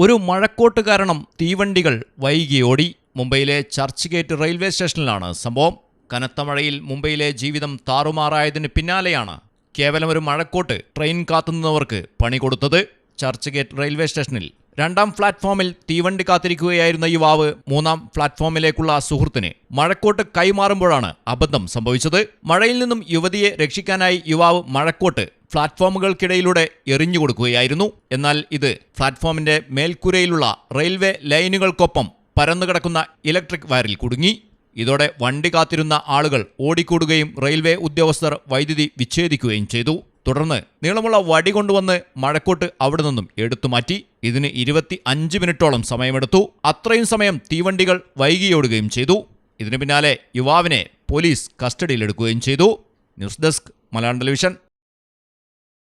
ഒരു മഴക്കോട്ട് കാരണം തീവണ്ടികൾ വൈകി ഓടി. മുംബൈയിലെ ചർച്ച് ഗേറ്റ് റെയിൽവേ സ്റ്റേഷനിലാണ് സംഭവം. കനത്ത മഴയിൽ മുംബൈയിലെ ജീവിതം താറുമാറായതിന് പിന്നാലെയാണ് കേവലം ഒരു മഴക്കോട്ട് ട്രെയിൻ കാത്തുന്നവർക്ക് പണി കൊടുത്തത്. ചർച്ച് ഗേറ്റ് റെയിൽവേ സ്റ്റേഷനിൽ രണ്ടാം പ്ലാറ്റ്ഫോമിൽ തീവണ്ടി കാത്തിരിക്കുകയായിരുന്ന യുവാവ് മൂന്നാം പ്ലാറ്റ്ഫോമിലേക്കുള്ള സുഹൃത്തിന് മഴക്കോട്ട് കൈമാറുമ്പോഴാണ് അബദ്ധം സംഭവിച്ചത്. മഴയിൽ നിന്നും യുവതിയെ രക്ഷിക്കാനായി യുവാവ് മഴക്കോട്ട് പ്ലാറ്റ്ഫോമുകൾക്കിടയിലൂടെ എറിഞ്ഞുകൊടുക്കുകയായിരുന്നു എന്നാൽ ഇത് പ്ലാറ്റ്ഫോമിന്റെ മേൽക്കൂരയിലുള്ള റെയിൽവേ ലൈനുകൾക്കൊപ്പം പരന്നുകിടക്കുന്ന ഇലക്ട്രിക് വയറിൽ കുടുങ്ങി. ഇതോടെ വണ്ടി കാത്തിരുന്ന ആളുകൾ ഓടിക്കൂടുകയും റെയിൽവേ ഉദ്യോഗസ്ഥർ വൈദ്യുതി വിച്ഛേദിക്കുകയും ചെയ്തു. തുടർന്ന് നീളമുള്ള വടി കൊണ്ടുവന്ന് മഴക്കോട്ട് അവിടെ നിന്നും എടുത്തുമാറ്റി ഇതിന് ഇരുപത്തി അഞ്ച് മിനിറ്റോളം സമയമെടുത്തു. അത്രയും സമയം തീവണ്ടികൾ വൈകിയോടുകയും ചെയ്തു. ഇതിനു പിന്നാലെ യുവാവിനെ പോലീസ് കസ്റ്റഡിയിലെടുക്കുകയും ചെയ്തു. News desk Malayalam television.